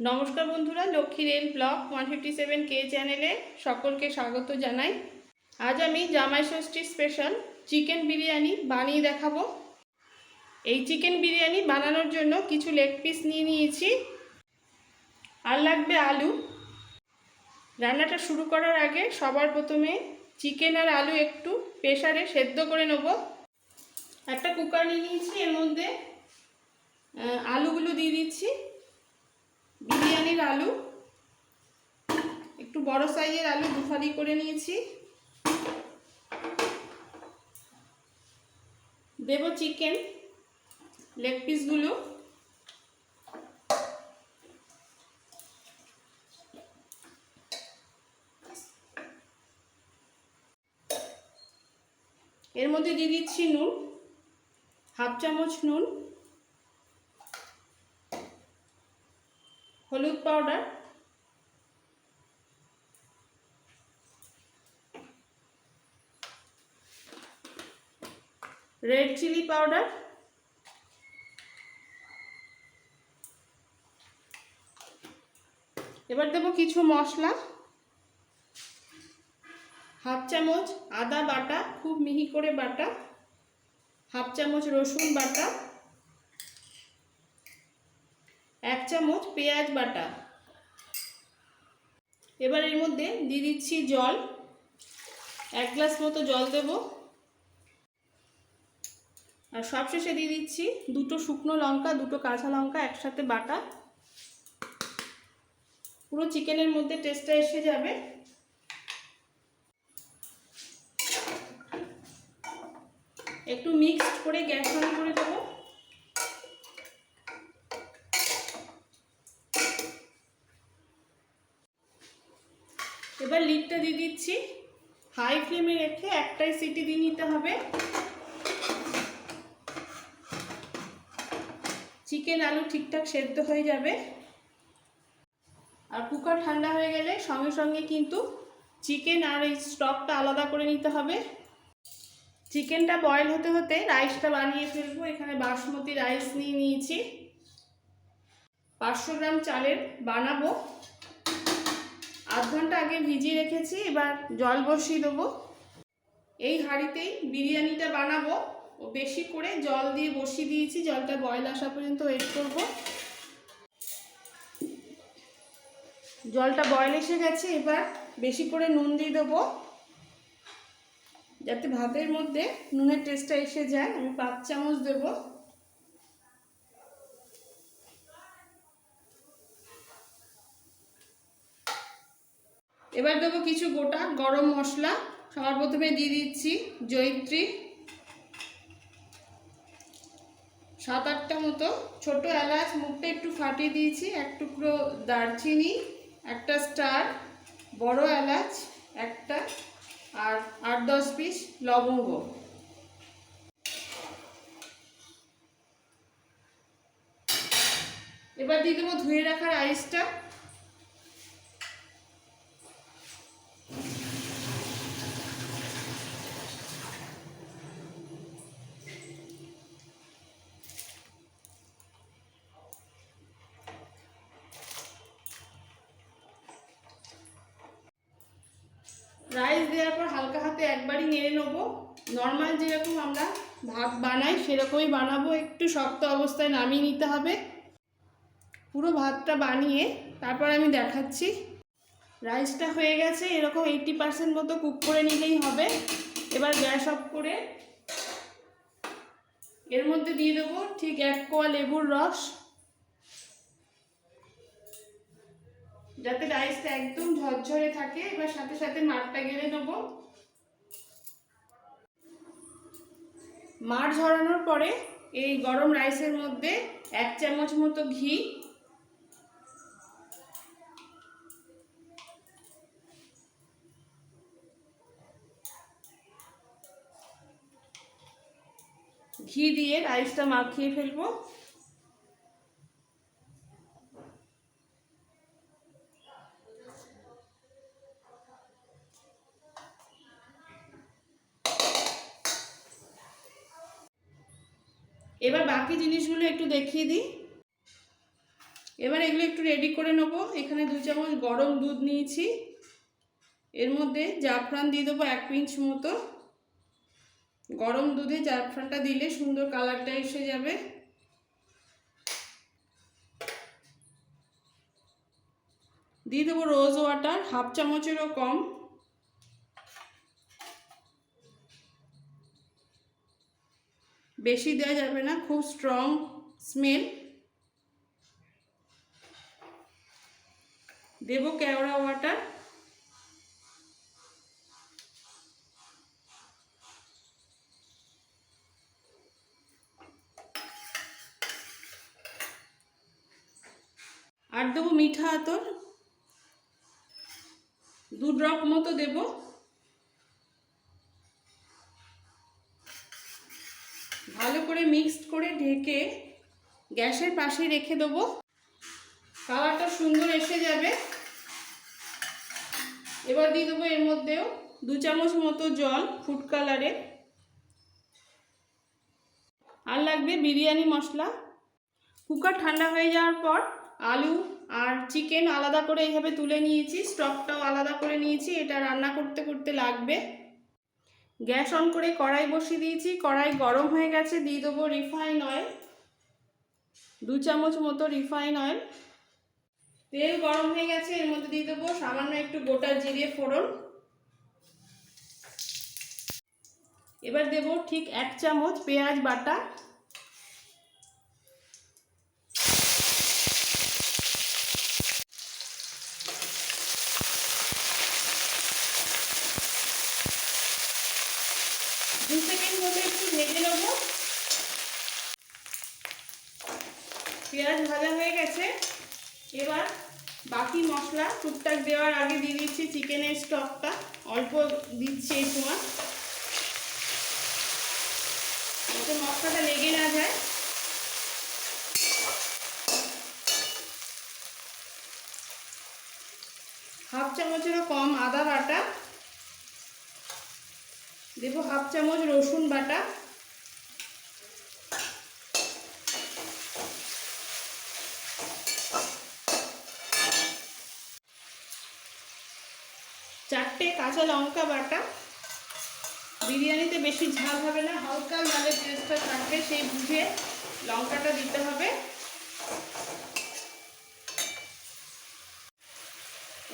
নমস্কার বন্ধুরা, Lakshmi rail blog one fifty seven কে চ্যানেলে সকলকে স্বাগত জানাই। আজ আমি জামাই ষষ্ঠী স্পেশাল চিকেন বিরিয়ানি বানিয়ে দেখাবো। এই চিকেন বিরিয়ানি বানানোর জন্য কিছু লেগ পিস নিয়ে নিয়েছি। আর লাগবে আলু। রান্নাটা শুরু করার আগে সবার প্রথমে চিকেন আর আলু একটু প্রেশারে সেদ্ধ করে নেব। একটা কুকার নিয়ে নিয়েছি, এর মধ্যে আলুগুলো দিয়ে দিচ্ছি। আলু। একটু বড় সাইজের আলু দুফালি করে নিয়েছি। দেব চিকেন লেগ পিসগুলো এর মধ্যে দিয়ে দিচ্ছি নুন, হাফ চামচ নুন। হলুদ পাউডার রেড চিলি পাউডার এবার দেবো কিছু মশলা। হাফ চামচ আদা বাটা, খুব মিহি করে বাটা। হাফ চামচ রসুন বাটা। এক চামচ পেঁয়াজ বাটা। এবার এর মধ্যে দিয়ে দিচ্ছি জল। এক গ্লাস মতো জল দেব। আর সবশেষে দিয়ে দিচ্ছি দুটো শুকনো লঙ্কা, দুটো কাঁচা লঙ্কা, একসাথে বাটা। পুরো চিকেনের মধ্যে টেস্টটা এসে যাবে। একটু মিক্সড করে গ্যাস অন করে দেবো। এবার লিডটা দিয়ে দিচ্ছি। হাই ফ্লেমে রেখে একটাই সিটি দিয়ে নিতে হবে। চিকেন আলু ঠিকঠাক সেদ্ধ হয়ে যাবে। আর কুকার ঠান্ডা হয়ে গেলে সঙ্গে সঙ্গে কিন্তু চিকেন আর এই স্টকটা আলাদা করে নিতে হবে। চিকেনটা বয়েল হতে হতে রাইসটা বানিয়ে ফেলব। এখানে বাসমতি রাইস নিয়ে নিয়েছি। পাঁচশো গ্রাম চালের বানাবো। আধ ঘণ্টা আগে ভিজিয়ে রেখেছি, এবার জল বসিয়ে দেবো। এই হাঁড়িতেই বিরিয়ানিটা বানাবো। ও বেশি করে জল দিয়ে বসিয়ে দিয়েছি, জলটা বয়ল আসা পর্যন্ত ওয়েট করব। জলটা বয়ল এসে গেছে, এবার বেশি করে নুন দিয়ে দেবো। যাতে ভাতের মধ্যে নুনের টেস্টটা এসে যায়, আমি পাঁচ চামচ দেবো। এবার দেবো কিছু গোটা গরম মশলা। সবার প্রথমে দিয়ে দিচ্ছি জয়িত্রী। সাত আটটা মতো ছোট এলাচ মুখটা একটু ফাটিয়ে দিয়েছি, এক টুকরো দারচিনি, একটা স্টার, বড় এলাচ, একটা আর আট দশ পিস লবঙ্গ। এবার দিয়ে দেবো ধুয়ে রাখার রাইসটা যেরকম আমরা ভাত বানাই, সেরকমই বানাবো। একটু শক্ত অবস্থায় নামিয়ে নিতে হবে। পুরো ভাতটা বানিয়ে তারপর আমি দেখাচ্ছি। রাইসটা হয়ে গেছে, এরকম এইটটি পার্সেন্ট মতো কুক করে নিলেই হবে। এবার গ্যাস অফ করে এর মধ্যে দিয়ে দেবো ঠিক এক কোয়া লেবুর রস। যাতে রাইসটা একদম ঝরঝরে থাকে, এবার সাথে সাথে মাঠটা গেলে নেব। মাঠ ঝরানোর পরে এই গরম রাইসের মধ্যে এক চামচ মতো ঘি। ঘি দিয়ে রাইসটা মাখিয়ে ফেলব। এবার বাকি জিনিসগুলো একটু দেখিয়ে দিই। এবার এগুলো একটু রেডি করে নেব। এখানে দু চামচ গরম দুধ নিয়েছি। এর মধ্যে জাফরান দিয়ে দেবো এক পিঞ্চ মতো। গরম দুধে জাফরানটা দিলে সুন্দর কালারটা এসে যাবে। দিয়ে দেবো রোজ ওয়াটার হাফ চামচেরও কম। বেশি দেওয়া যাবে না, খুব স্ট্রং স্মেল দেবো কেওড়া ওয়াটার আর দেবো মিঠা আতর। দু ড্রপ মতো দেব। ভালো করে মিক্সড করে ঢেকে গ্যাসের পাশে রেখে দেবো। কালারটা সুন্দর এসে যাবে। এবার দিয়ে দেবো এর মধ্যেও দু চামচ মতো জল ফুড কালারে। আর লাগবে বিরিয়ানি মশলা। কুকার ঠান্ডা হয়ে যাওয়ার পর আলু আর চিকেন আলাদা করে এইভাবে তুলে নিয়েছি, স্টকটাও আলাদা করে নিয়েছি, এটা রান্না করতে করতে লাগবে। গ্যাস অন করে কড়াই বসিয়ে দিয়েছি। কড়াই গরম হয়ে গেছে, দিয়ে দেবো রিফাইন অয়েল। দু চামচ মতো রিফাইন অয়েল। তেল গরম হয়ে গেছে, এর মধ্যে দিয়ে দেবো সামান্য একটু গোটা জিরে ফোড়ন। এবার দেব ঠিক এক চামচ পেঁয়াজ বাটা দু মতো একটু ভেজে নেব। পেঁয়াজ ভাজা হয়ে গেছে। এবার বাকি মশলা টুকটাক দেওয়ার আগে দিয়ে দিচ্ছি চিকেনের স্টকটা। অল্প দিচ্ছি এই সময়। যাতে মশলাটা লেগে না যায়। হাফ চামচেরও কম আদা বাটা। দেবো হাফ চামচ রসুন বাটা। চারটে কাঁচা লঙ্কা বাটা। বিরিয়ানিতে বেশি ঝাল হবে না, হালকা ঝালের টেস্টটা থাকবে, সেই বুঝে লঙ্কাটা দিতে হবে।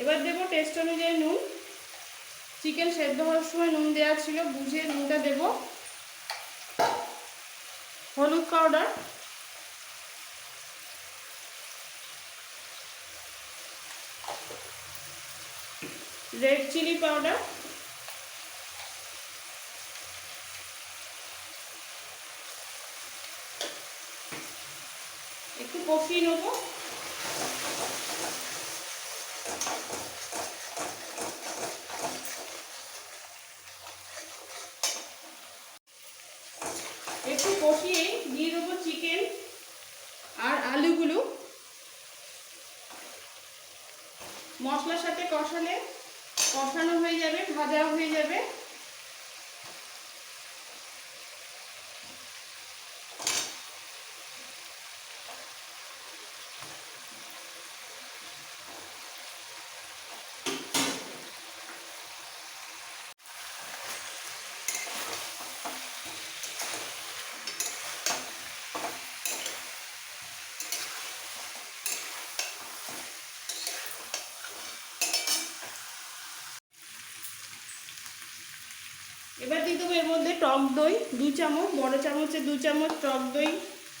এবার দেবো টেস্ট অনুযায়ী নুন। চিকেন সেদ্ধ হওয়ার সময় নুন দেওয়া ছিল বুঝে নুনটা দেব। হলুদ পাউডার রেড চিলি পাউডার একটু কষিয়ে নেব। একটু কষিয়ে দিয়ে দেবো চিকেন আর আলুগুলো। মশলার সাথে কষালে কষানো হয়ে যাবে ভাজা হয়ে যাবে। এবার দিয়ে দেবো এর মধ্যে টক দই, দু চামচ, বড় চামচে দু চামচ টক দই,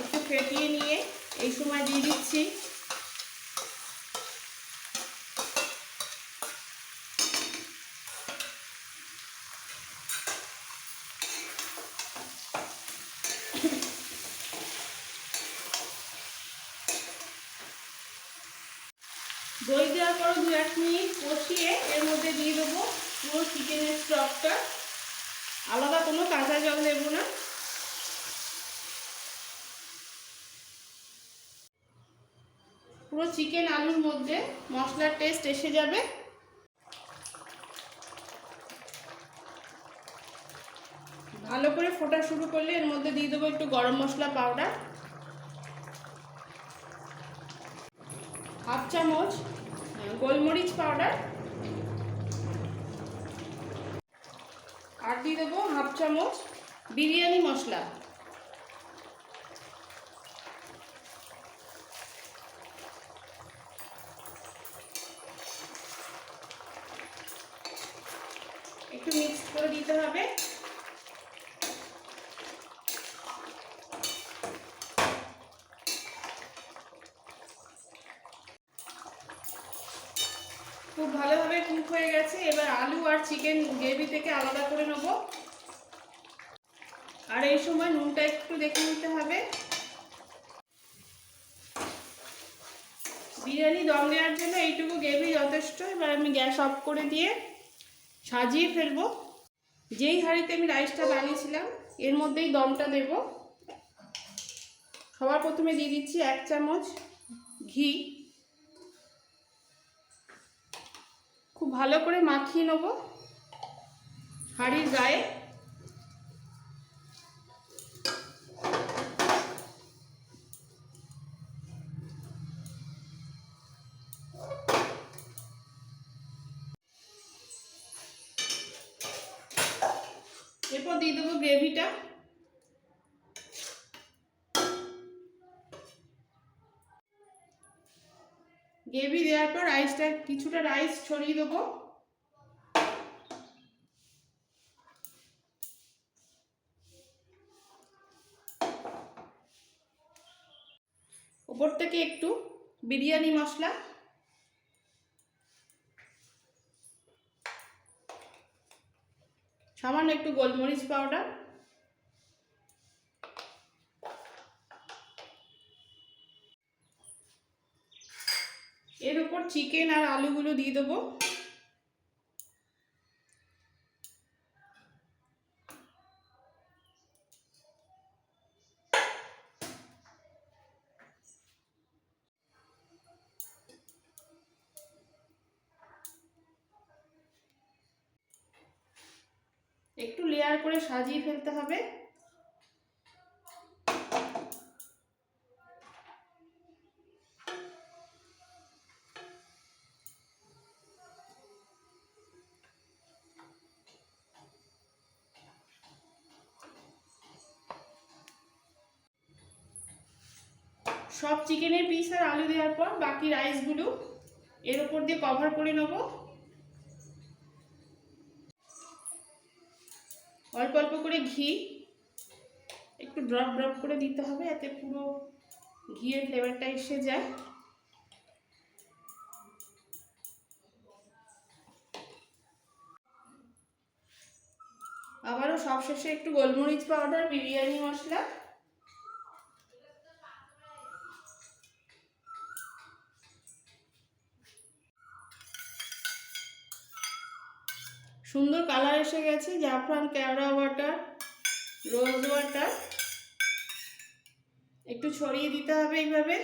একটু ফেটিয়ে নিয়ে এই সময় দিয়ে দিচ্ছি। দই দেওয়ার পর দু এক মিনিট কষিয়ে এর মধ্যে দিয়ে দেবো পুরো চিকেনের স্টকটা আলাদা কোনো কাঁচা জল দেবো না। পুরো চিকেন আলুর মধ্যে মশলার টেস্ট এসে যাবে। ভালো করে ফোটা শুরু করলে এর মধ্যে দিয়ে দেবো একটু গরম মশলা পাউডার হাফ চামচ গোলমরিচ পাউডার আর দিয়ে দেবো হাফ চামচ বিরিয়ানি মশলা। একটু মিক্স করে দিতে হবে খুব ভালোভাবে কুক হয়ে গেছে এবার আলু আর চিকেন গ্রেভি থেকে আলাদা করে নেব। আর এই সময় নুনটা একটু দেখে নিতে হবে। বিরিয়ানি দম নেওয়ার জন্য এইটুকু গ্রেভি যথেষ্ট, এবার আমি গ্যাস অফ করে দিয়ে সাজিয়ে ফেলব। যেই হাঁড়িতে আমি রাইসটা বানিয়েছিলাম, এর মধ্যেই দমটা দেব। সবার প্রথমে দিয়ে দিচ্ছি এক চামচ ঘি। খুব ভালো করে মাখিয়ে নেব। হাঁড়ির গায়ে। এরপর দিয়ে দেবো গ্রেভিটা। গ্রেভি দেওয়ার পর রাইসটা কিছুটা রাইস ছড়িয়ে দেবো। ওপর থেকে একটু বিরিয়ানি মশলা। সামান্য একটু গোলমরিচ পাউডার। এর উপর চিকেন আর আলুগুলো দিয়ে দেবো। একটু লেয়ার করে সাজিয়ে ফেলতে হবে। সব চিকেনের পিস আর আলু দেওয়ার পর বাকি রাইসগুলো এর উপর দিয়ে কভার করে নেব অল্প অল্প করে ঘি। একটু ড্রপ ড্রপ করে দিতে হবে যাতে পুরো ঘিয়ের ফ্লেভারটা এসে যায়। আবারও সবশেষে একটু গোলমরিচ পাউডার বিরিয়ানি মশলা। সুন্দর কালার এসে গেছে, জাফরান কেওড়া ওয়াটার রোজ ওয়াটার একটু ছড়িয়ে দিতে হবে এইভাবে।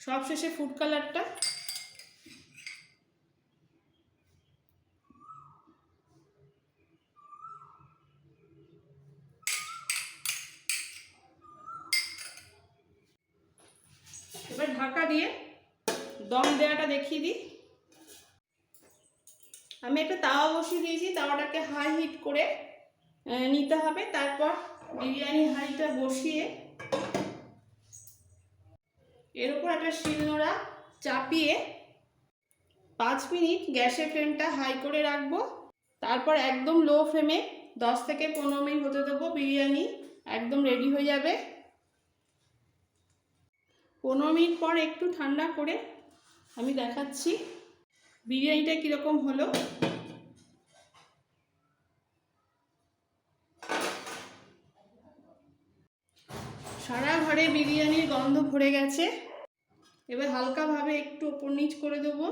সবশেষে ফুড কালারটা তাওয়াটাকে হাই হিট করে নিতে হবে। তারপর বিরিয়ানি হাঁড়িটা বসিয়ে এর উপর একটা শিলনোড়া চাপিয়ে পাঁচ মিনিট গ্যাসের ফ্লেমটা হাই করে রাখব। তারপর একদম লো ফ্লেমে দশ থেকে পনেরো মিনিট হতে দেবো বিরিয়ানি একদম রেডি হয়ে যাবে। পনেরো মিনিট পর একটু ঠান্ডা করে আমি দেখাচ্ছি বিরিয়ানিটা কীরকম হলো। সারা ঘরে বিরিয়ানির গন্ধ ভরে গেছে। এবার হালকাভাবে একটু ওপর নিচ করে দেবো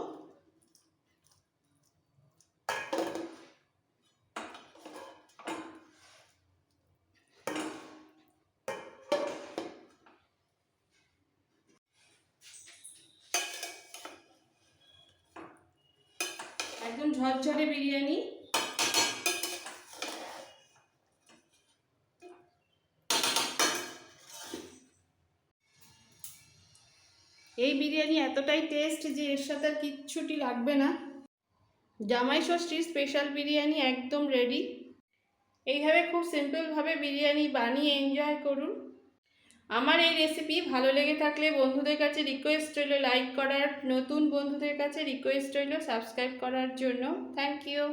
একদম ঝরঝরে বিরিয়ানি এই বিরিয়ানি এতটাই টেস্ট যে এর সাথে আর কিচ্ছুটি লাগবে না। জামাই ষষ্ঠীর স্পেশাল বিরিয়ানি একদম রেডি এইভাবে খুব সিম্পলভাবে বিরিয়ানি বানিয়ে এনজয় করুন। আমার এই রেসিপি ভালো লেগে থাকলে বন্ধুদের কাছে রিকোয়েস্ট রইল লাইক করার, নতুন বন্ধুদের কাছে রিকোয়েস্ট রইল সাবস্ক্রাইব করার জন্য। Thank you